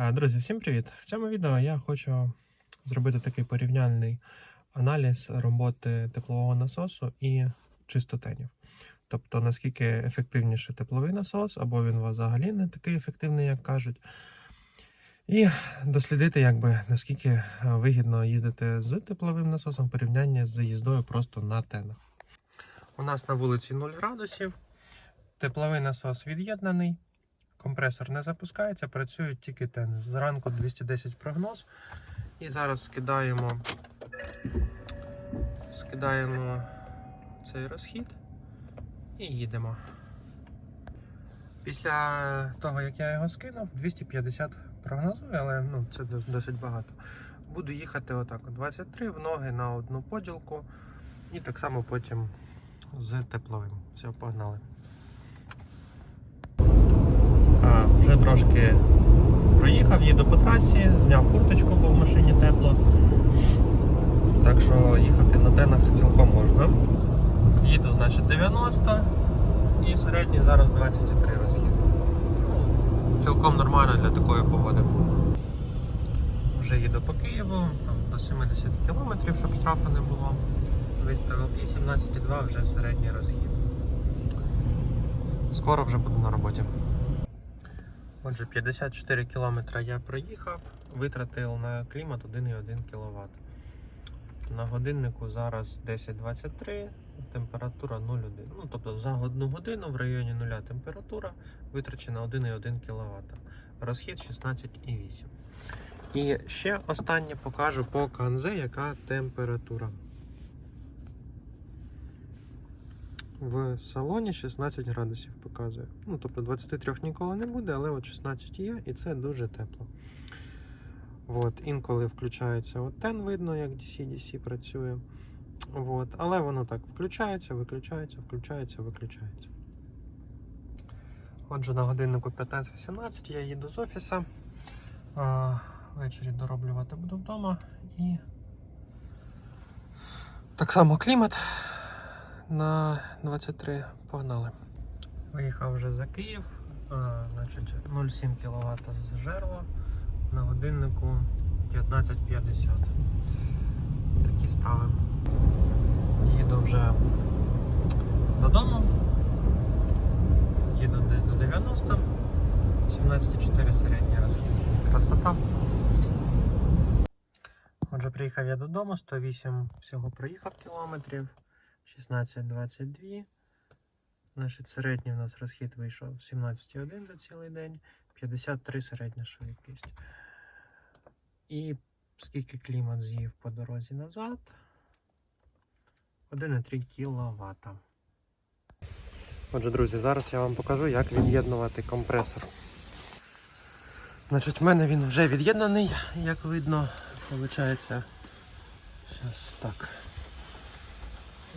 Е, Друзі, всім привіт! В цьому відео я хочу зробити такий порівняльний аналіз роботи теплового насосу і чистотенів. Тобто, наскільки ефективніше тепловий насос, або він взагалі не такий ефективний, як кажуть. І дослідити, якби, наскільки е, вигідно їздити з тепловим насосом в порівнянні з їздою просто на тенах. У нас на вулиці 0 градусів, тепловий насос від'єднаний. Компресор не запускається, працюють тільки тени. Зранку 210 прогноз. І зараз скидаємо, скидаємо цей розхід і їдемо. Після того, як я його скинув, 250 прогнозую, але ну, це досить багато. Буду їхати отак: 23 в ноги на одну поділку. І так само потім з тепловим. Все, погнали. Вже трошки проїхав, їду по трасі, зняв курточку, бо в машині тепло. Так що їхати на тенах цілком можна. Їду, значить, 90 і середній зараз 23 розхід. Ну, Цілком нормально для такої погоди. Вже їду по Києву, там до 70 км, щоб штрафу не було. Виставив і 17,2 вже середній розхід. Скоро вже буду на роботі. Отже, 54 км я проїхав, витратив на клімат 1,1 кВт. На годиннику зараз 10.23, температура 0,1. Ну, тобто за одну годину в районі 0 температура витрачена 1,1 кВт. Розхід 16,8. І ще останнє покажу по КНЗ, яка температура. В салоні 16 градусів показує. Ну, тобто 23 ніколи не буде, але от 16 є, і це дуже тепло. От, інколи включається от видно, як DC-DC працює. От, але воно так включається, виключається, включається, виключається. Отже, на годиннику 15.18 я їду з офіса. Ввечері дороблювати буду вдома і так само клімат на 23 погнали. Виїхав вже за Київ, а, значить 0,7 кВт з жерла на годиннику 15.50. Такі справи. Їду вже додому. Їду десь до 90, 17,4 середній розхід. Красота. Отже, приїхав я додому, 108 всього проїхав кілометрів. 16,22. Значить, середній у нас розхід вийшов 17,1 за цілий день, 53 середня швидкість. І скільки клімат з'їв по дорозі назад? 1,3 кВт. Отже, друзі, зараз я вам покажу, як від'єднувати компресор. Значить, в мене він вже від'єднаний, як видно. Получається. Зараз так.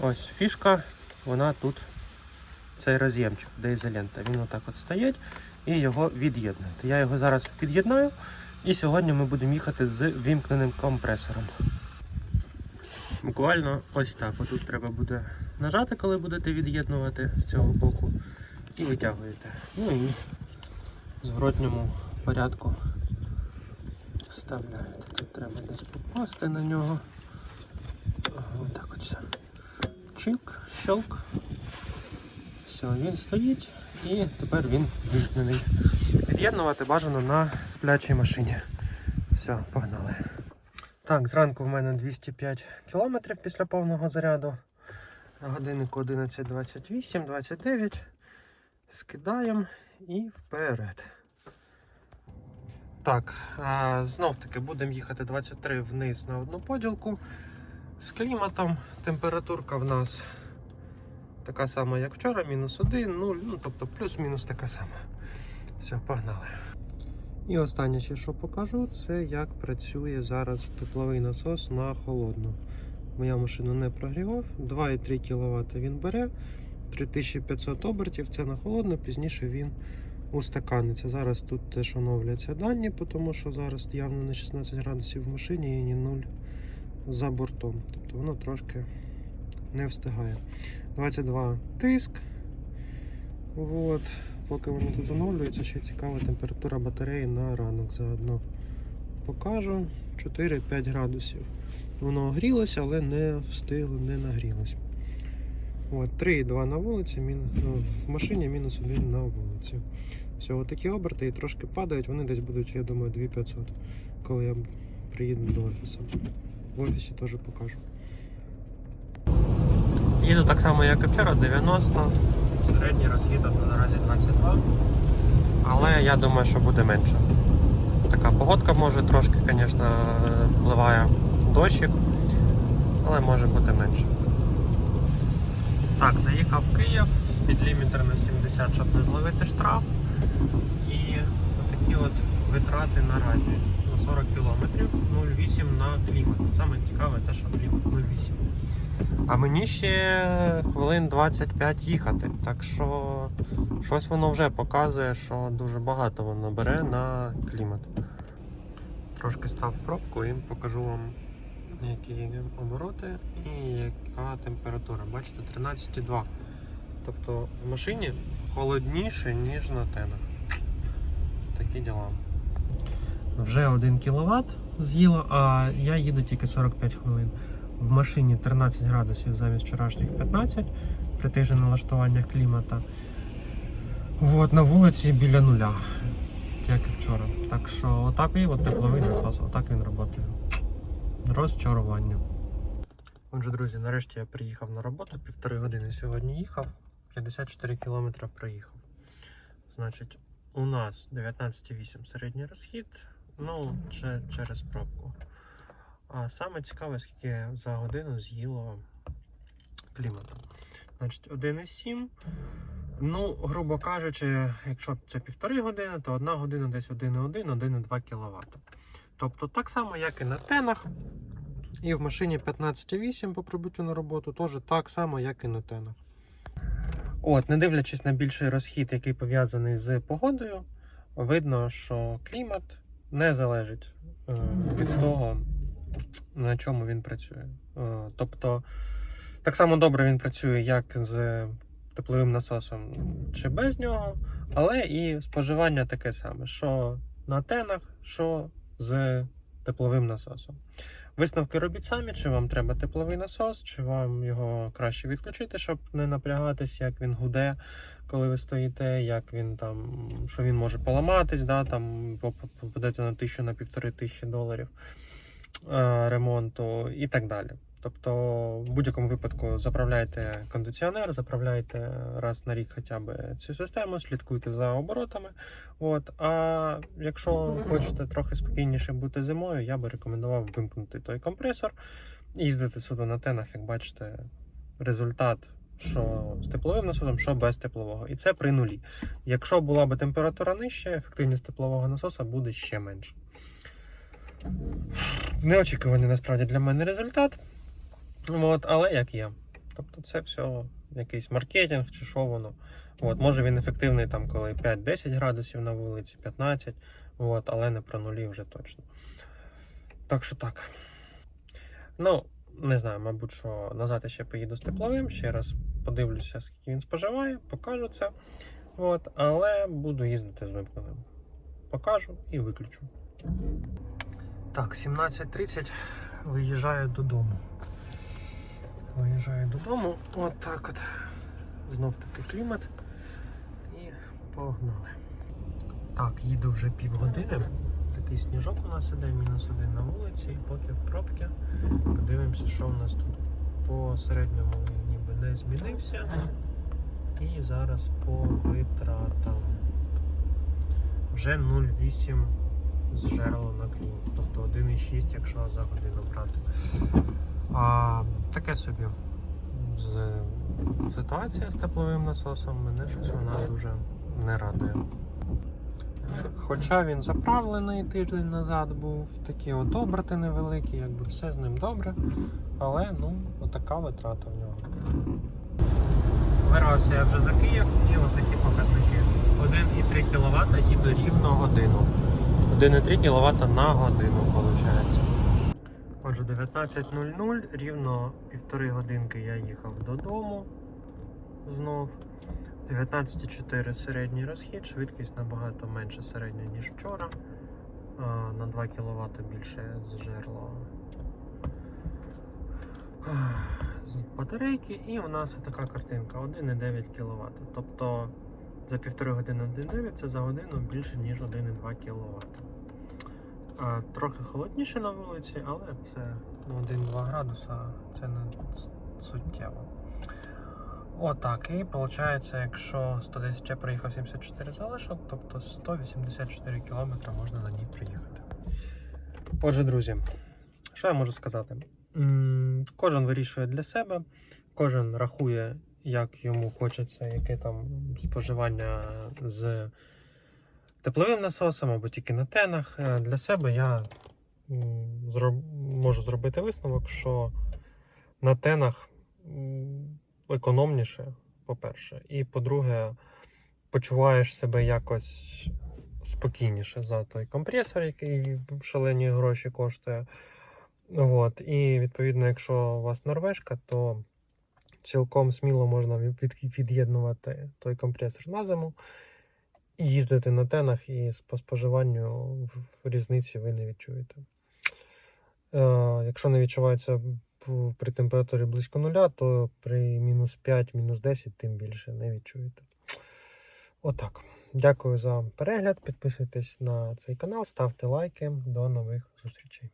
Ось фішка, вона тут, цей роз'ємчик, де ізолента. Він отак от стоїть і його від'єднуєте. Я його зараз під'єднаю і сьогодні ми будемо їхати з вімкненим компресором. Буквально ось так. Отут треба буде нажати, коли будете від'єднувати з цього боку. І витягуєте. Ну і в зворотньому порядку вставляєте. Тут треба десь попасти на нього. Ага, Отак от все. Чик, щелк. Все, він стоїть і тепер він вімкнений. Під'єднувати бажано на сплячій машині. Все, погнали. Так, зранку в мене 205 км після повного заряду. На годиннику 11.28, 29. Скидаємо і вперед. Так, знов таки будемо їхати 23 вниз на одну поділку. З кліматом температурка в нас така сама, як вчора, мінус 1, 0, ну тобто плюс-мінус така сама. Все, погнали. І останнє ще, що покажу, це як працює зараз тепловий насос на холодну. Моя машина не прогрівав, 2,3 кВт він бере, 3500 обертів, це на холодну, пізніше він устаканиться. Зараз тут теж оновляться дані, тому що зараз явно не 16 градусів в машині і ні 0 за бортом. Тобто воно трошки не встигає. 22 тиск. От. поки вони тут оновлюються, ще цікава температура батареї на ранок заодно. Покажу 4-5 градусів. Воно грілося, але не встигло, не нагрілося. От, 3,2 на вулиці, мін... ну, в машині мінус 1 на вулиці. Всього такі оберти і трошки падають, вони десь будуть, я думаю, 2500, коли я приїду до офісу. В офісі теж покажу. Їду так само, як і вчора, 90. Середній розхід наразі 22. Але я думаю, що буде менше. Така погодка може трошки, звісно, впливає дощик, але може бути менше. Так, заїхав в Київ, спідлімітер на 70, щоб не зловити штраф. І такі от витрати наразі на 40 кілометрів 0,8 на клімат. Саме цікаве те, що клімат 0,8. А мені ще хвилин 25 їхати. Так що щось воно вже показує, що дуже багато воно бере на клімат. Трошки став в пробку і покажу вам, які обороти і яка температура. Бачите, 13,2. Тобто в машині холодніше, ніж на тенах. Такі діла. Вже 1 кВт з'їло, а я їду тільки 45 хвилин. В машині 13 градусів замість вчорашніх 15 при тих же налаштуваннях клімата. От, на вулиці біля нуля, як і вчора. Так що отак і от тепловий насос, отак він працює. Розчарування. Отже, друзі, нарешті я приїхав на роботу, півтори години сьогодні їхав, 54 кілометри проїхав. Значить, у нас 19,8 середній розхід, ну, через пробку. А саме цікаве, скільки за годину з'їло клімату. Значить, 1,7. Ну, грубо кажучи, якщо це півтори години, то одна година десь 1,1, 1,2 кВт. Тобто так само, як і на тенах. І в машині 15,8 по прибуттю на роботу, теж так само, як і на тенах. От, не дивлячись на більший розхід, який пов'язаний з погодою, видно, що клімат не залежить е, від того, на чому він працює. Е, тобто, так само добре він працює як з тепловим насосом чи без нього, але і споживання таке саме, що на тенах, що з тепловим насосом. Висновки робіть самі, чи вам треба тепловий насос, чи вам його краще відключити, щоб не напрягатись, як він гуде, коли ви стоїте, як він там, що він може поламатись, да, там попадете на тисячу на півтори тисячі доларів е, ремонту і так далі. Тобто, в будь-якому випадку заправляйте кондиціонер, заправляйте раз на рік хоча б цю систему, слідкуйте за оборотами. От. А якщо хочете трохи спокійніше бути зимою, я би рекомендував вимкнути той компресор, їздити сюди на тенах, як бачите, результат. Що з тепловим насосом, що без теплового. І це при нулі. Якщо була б температура нижча, ефективність теплового насоса буде ще менше. Неочікуваний насправді для мене результат. От, але як є. Тобто це все якийсь маркетинг чи що воно. От, може він ефективний там, коли 5-10 градусів на вулиці, 15, от, але не про нулі вже точно. Так що так. Ну, не знаю, мабуть, що назад я ще поїду з тепловим, ще раз подивлюся, скільки він споживає, покажу це. От, але буду їздити з вимкненим. Покажу і виключу. Так, 17.30 виїжджаю додому. Виїжджаю додому, от так от. Знов таки клімат. І погнали. Так, їду вже півгодини. Такий сніжок у нас іде, мінус один на вулиці, і поки в пробки. Подивимося, що у нас тут. По середньому він ніби не змінився. І зараз по витратам. Вже 0,8 зжерло на клімат. Тобто 1,6, якщо за годину брати. А, таке собі з ситуація з тепловим насосом мене щось вона дуже не радує. Хоча він заправлений тиждень назад був, такі от оберти невеликі, якби все з ним добре, але ну, отака витрата в нього. Вирвався я вже за Київ і отакі показники. 1,3 кВт їду рівно годину. 1,3 кВт на годину, виходить. Отже, 19.00, рівно півтори годинки я їхав додому знов. 19,4 середній розхід, швидкість набагато менше середня, ніж вчора. На 2 кВт більше зжерло батарейки, і у нас така картинка 1,9 кВт. Тобто за півтори години 1,9 це за годину більше, ніж 1,2 кВт. Трохи холодніше на вулиці, але це ну, 1-2 градуса, це не суттєво. Отак. І виходить, якщо 110 я проїхав 74 залишок, тобто 184 км можна на ній приїхати. Отже, друзі, що я можу сказати? Кожен вирішує для себе, кожен рахує, як йому хочеться, яке там споживання з тепловим насосом або тільки на тенах. Е, Для себе я можу зробити висновок, що на тенах економніше, по-перше, і по-друге, почуваєш себе якось спокійніше за той компресор, який шалені гроші коштує. От. І відповідно, якщо у вас норвежка, то цілком сміло можна від- від- від'єднувати той компресор на зиму їздити на тенах, і по споживанню в- різниці ви не відчуєте. Е, якщо не відчувається при температурі близько нуля, то при мінус 5, мінус 10 тим більше не відчуєте. Отак. Дякую за перегляд. Підписуйтесь на цей канал, ставте лайки. До нових зустрічей.